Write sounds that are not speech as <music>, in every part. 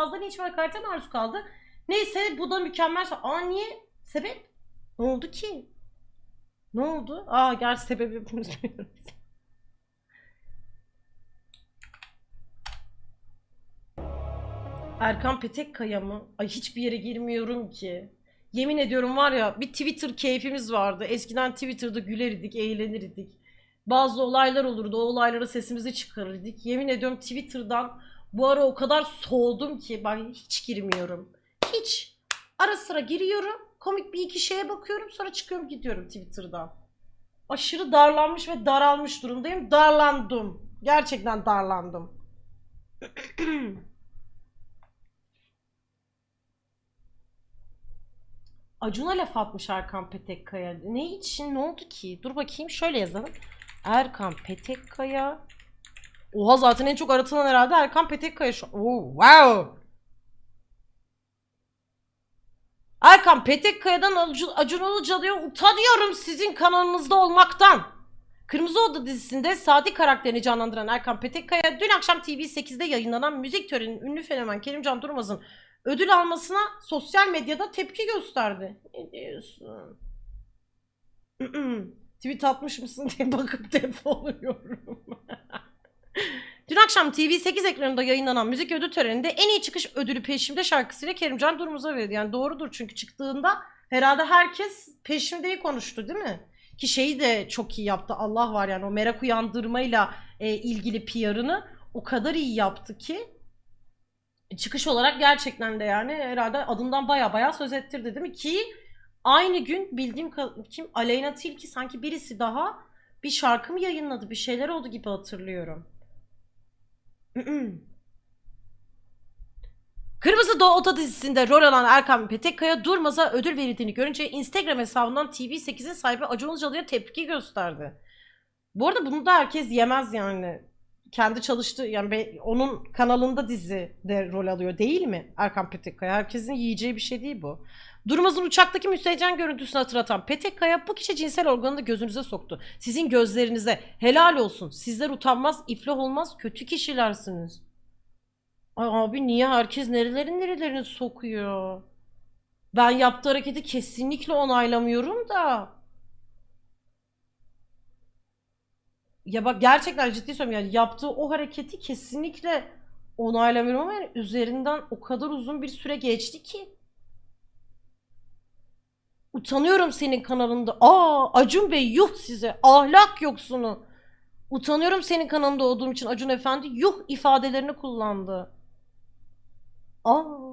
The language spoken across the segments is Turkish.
fazla linç ve hakarete maruz kaldı. Neyse bu da mükemmel. Aa niye? Sebep? Ne oldu ki? Ne oldu? Aa gerçi sebebi biliyoruz. Erkan Petekkaya mı? Ay hiçbir yere girmiyorum ki. Yemin ediyorum var ya bir Twitter keyfimiz vardı. Eskiden Twitter'da gülerdik, eğlenirdik. Bazı olaylar olurdu. O olaylara sesimizi çıkarırdık. Yemin ediyorum Twitter'dan bu ara o kadar soğudum ki ben hiç girmiyorum. Hiç. Ara sıra giriyorum. Komik bir iki şeye bakıyorum. Sonra çıkıyorum gidiyorum Twitter'dan. Aşırı darlanmış ve daralmış durumdayım. Darlandım. Gerçekten darlandım. <clears throat> Acun'a laf atmış Erkan Petekkaya. Ne için? Ne oldu ki? Dur bakayım şöyle yazalım. Erkan Petekkaya. Oha zaten en çok aratılan herhalde Erkan Petekkaya şu. Oo, wow. Erkan Petekkaya'dan Acun, Ilıcalı'ya utanıyorum sizin kanalınızda olmaktan. Kırmızı Oda dizisinde Sadi karakterini canlandıran Erkan Petekkaya dün akşam TV8'de yayınlanan müzik töreninin ünlü fenomen Kerimcan Durmaz'ın ödül almasına sosyal medyada tepki gösterdi. Ne diyorsun? <clears throat> Tweet atmış mısın diye bakıp <laughs> defoluyorum. Akşam TV8 ekranında yayınlanan müzik ödül töreninde en iyi çıkış ödülü Peşimde şarkısıyla Kerimcan Durmaz'a verildi. Yani doğrudur çünkü çıktığında herhalde herkes Peşimde'yi konuştu değil mi? Ki şeyi de çok iyi yaptı. Allah var yani o merak uyandırmayla e, ilgili PR'ını o kadar iyi yaptı ki çıkış olarak gerçekten de yani herhalde adından baya baya söz ettirdi değil mi? Ki aynı gün bildiğim kim Aleyna Tilki sanki birisi daha bir şarkı mı yayınladı bir şeyler oldu gibi hatırlıyorum. Kırmızı Doğu Oda dizisinde rol alan Erkan Petekkaya Durmaz'a ödül verildiğini görünce Instagram hesabından TV8'in sahibi Acun Ilıcalı'ya tepki gösterdi. Bu arada bunu da herkes yemez yani. Kendi çalıştığı yani onun kanalında dizi de rol alıyor değil mi Erkan Petekkaya? Herkesin yiyeceği bir şey değil bu. Durmaz'ın uçaktaki müstehcen görüntüsünü hatırlatan Petekkaya bu kişi cinsel organını gözünüze soktu. Sizin gözlerinize helal olsun. Sizler utanmaz, iflah olmaz, kötü kişilersiniz. Ay abi niye herkes nerelerin nerelerini sokuyor? Ben yaptığı hareketi kesinlikle onaylamıyorum da. Ya bak gerçekten ciddi söylüyorum yani yaptığı o hareketi kesinlikle onaylamıyorum ama yani üzerinden o kadar uzun bir süre geçti ki. Utanıyorum senin kanalında. Aa Acun Bey yuh size ahlak yoksunu. Utanıyorum senin kanalında olduğum için Acun Efendi yuh ifadelerini kullandı. Aa.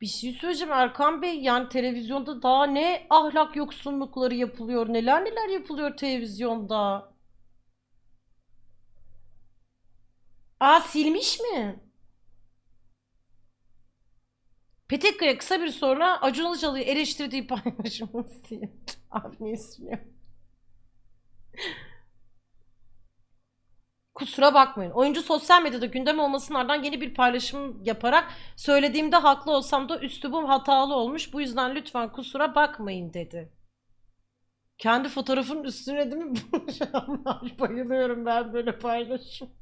Bir şey söyleyeceğim Erkan Bey yani televizyonda daha ne ahlak yoksunlukları yapılıyor neler neler yapılıyor televizyonda. Aa silmiş mi? Petekkaya kısa bir sonra Acun Ilıcalı'yı eleştirdiği paylaşımı <laughs> sildi. Abi niye siliyor? Kusura bakmayın. Oyuncu sosyal medyada gündem olmasının ardından yeni bir paylaşım yaparak söylediğimde haklı olsam da üslubum hatalı olmuş. Bu yüzden lütfen kusura bakmayın dedi. Kendi fotoğrafının üstüne değil mi? <laughs> Bayılıyorum ben böyle paylaşım. <laughs>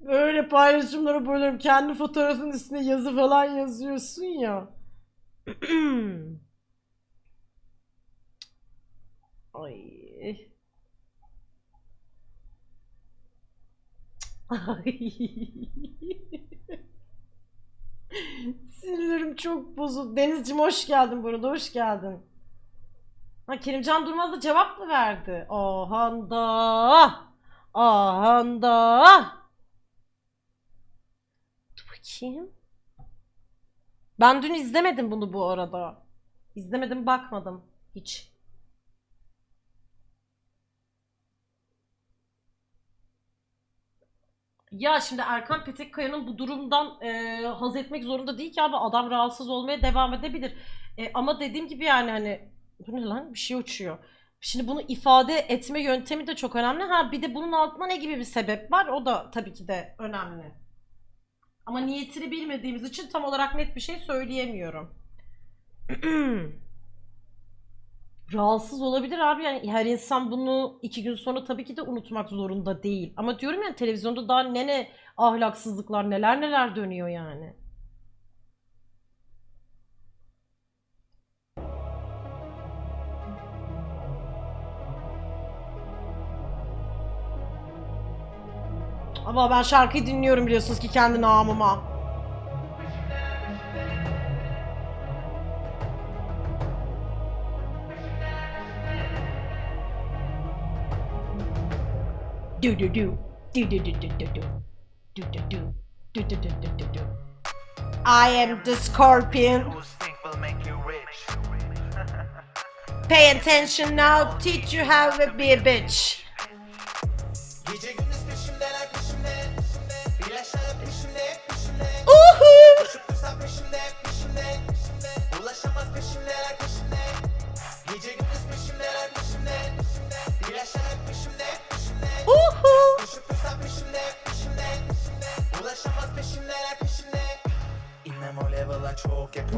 Böyle paylaşımları bayılıyorum. Kendi fotoğrafının üstüne yazı falan yazıyorsun ya. <clears throat> Ay. Sinirlerim çok bozuldu. Denizciğim hoş geldin burada, hoş geldin. Ha Kerimcan Durmaz da cevap mı verdi? Ahanda. Ahanda. Dur bakayım. Ben dün izlemedim bunu bu arada. İzlemedim, bakmadım hiç. Ya şimdi Erkan Petekkaya'nın bu durumdan e, haz etmek zorunda değil ki abi adam rahatsız olmaya devam edebilir. E, ama dediğim gibi yani hani bu ne lan bir şey uçuyor. Şimdi bunu ifade etme yöntemi de çok önemli. Ha bir de bunun altında ne gibi bir sebep var o da tabii ki de önemli. Ama niyetini bilmediğimiz için tam olarak net bir şey söyleyemiyorum. <clears throat> rahatsız olabilir abi. Yani her insan bunu iki gün sonra tabii ki de unutmak zorunda değil. Ama diyorum ya televizyonda daha ne ne ahlaksızlıklar neler neler dönüyor yani. Ama ben şarkıyı dinliyorum biliyorsunuz ki kendi namıma. Du du du. Du du du du du du. Du du du. Du du du du du du. I am the scorpion. <laughs> Pay attention now, teach you how to be a bitch. Gece gündüz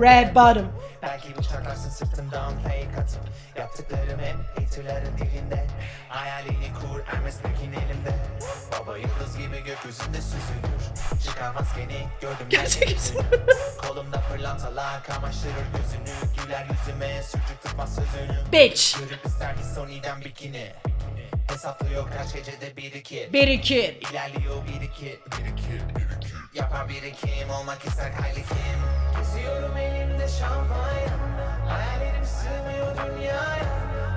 Red bottom. Belki bıçaklarsın sırtımdan fake atıp Yaptıklarım hep haterların dilinde Hayalini kur Hermes Pekin elimde. Baba yıldız gibi gökyüzünde süzülür. Çıkar maskeni gördüm Gerçek yüzünü Kolumda pırlantalar kamaştırır gözünü. Güler yüzüme sürtük tutmaz sözünü. Bitch. Görüp ister ki Sony'den bikini Hesaplıyor kaç gecede bir iki. Bir iki. İlerliyor bir iki. Bir iki Yapar birikim olmak ister hayli kim? Geziyorum elimde şampanya. Hayallerim sığmıyor dünyaya.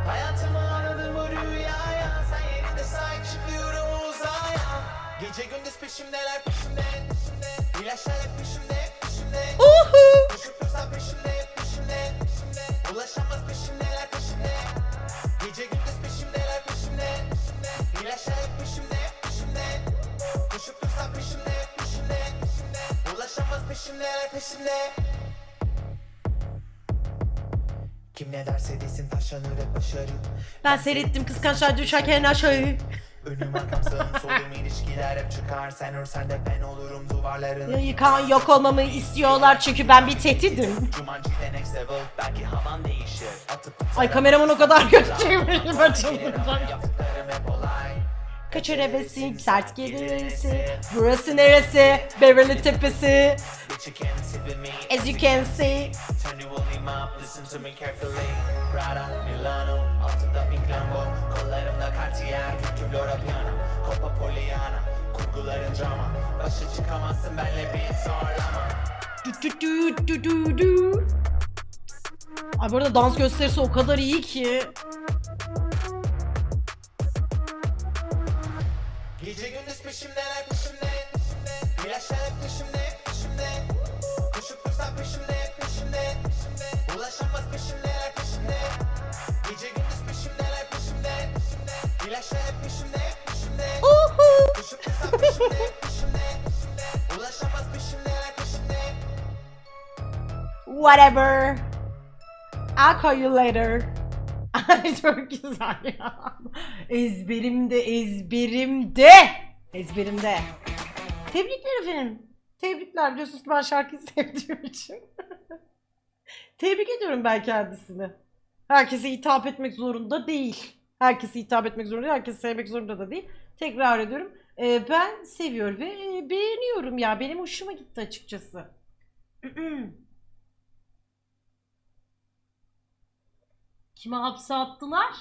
Hayatımı aradım bu rüyaya. Sen yerinde sahip çıkıyorum uzaya. Gece gündüz peşimdeler peşimde İlaçlar Kim ne derse desin taşlanır hep başarı Ben seyrettim kıskançlar düşerken aşağı. Önüm arkam sağım solum ilişkiler hep çıkar Sen örsen de ben olurum duvarlarını Yıkan yok olmamı istiyorlar çünkü ben bir tehdidim. Jumanji'de next level belki havan değişir Atıp Ay kameraman o kadar kötü çevirdim açılacak. Yaptıklarım hep olay Kaçır hevesim, sert gelirisi. Burası neresi? Beverly Tepesi. As you can see. Turn the volume up, listen to me carefully Prada, Milano, altında pink Lambo Kollarımda Cartier, kültür Lora Piana Copa Poliana, kurguların drama Başa çıkamazsın benle bir zorlama Du du du du du du. Ay bu arada dans gösterisi o kadar iyi ki. Gündüz peşimdeler peşimde İlaçlar hep peşimde hep peşimde Koşup dursa peşimde hep peşimde Ulaşamaz peşimdeler peşimde Gece gündüz peşimdeler peşimde İlaçlar hep peşimde hep peşimde. Koşup dursa peşimde hep peşimde Ulaşamaz peşimdeler peşimde Whatever. I'll call you later. <laughs> Ay çok güzel ya. Ezberimde, ezberimde. Ezberimde. Tebrikler efendim. Tebrikler biliyorsunuz ben şarkıyı <laughs> sevdiğim için. Tebrik ediyorum ben kendisini. Herkese hitap etmek zorunda değil. Herkese hitap etmek zorunda değil. Herkesi sevmek zorunda da değil. Tekrar ediyorum. Ee, ben seviyor ve e, beğeniyorum ya. Benim hoşuma gitti açıkçası. <clears throat> Kime hapse attılar?